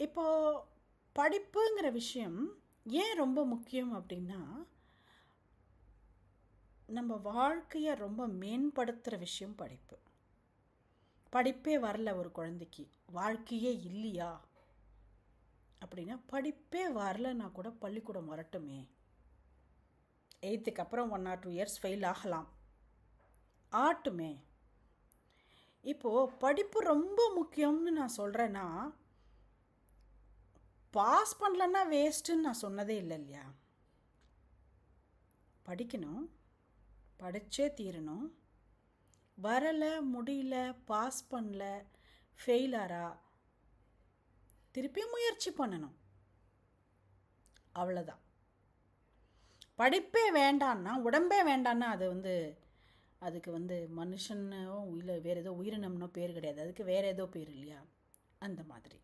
இப்போது படிப்புங்கிற விஷயம் ஏன் ரொம்ப முக்கியம் அப்படின்னா நம்ம வாழ்க்கையை ரொம்ப மேம்படுத்துகிற விஷயம் படிப்பு. படிப்பே வரல ஒரு குழந்தைக்கு. வாழ்க்கையே இல்லையா? அப்படின்னா படிப்பே வரலன்னா கூட பள்ளிக்கூடம் வரட்டுமே. எயித்துக்கு அப்புறம் one or two years fail ஆகலாம். ஆட்டுமே இப்போது படிப்பு ரொம்ப முக்கியம்னு நான் சொல்கிறேன்னா பாஸ் பண்ணலன்னா வேஸ்ட்டுன்னு நான் சொன்னதே இல்லை இல்லையா? படிக்கணும். படித்தே தீரணும். வரலை முடியல பாஸ் பண்ணல ஃபெயிலாரா? திருப்பி முயற்சி பண்ணணும். அவ்வளோதான் படிப்பே வேண்டான்னா உடம்பே வேண்டான்னா அது வந்து அதுக்கு வந்து மனுஷனோ இல்லை வேறு ஏதோ உயிரினம்னோ பேர் கிடையாது. அதுக்கு வேறு ஏதோ பேர் இல்லையா? அந்த மாதிரி.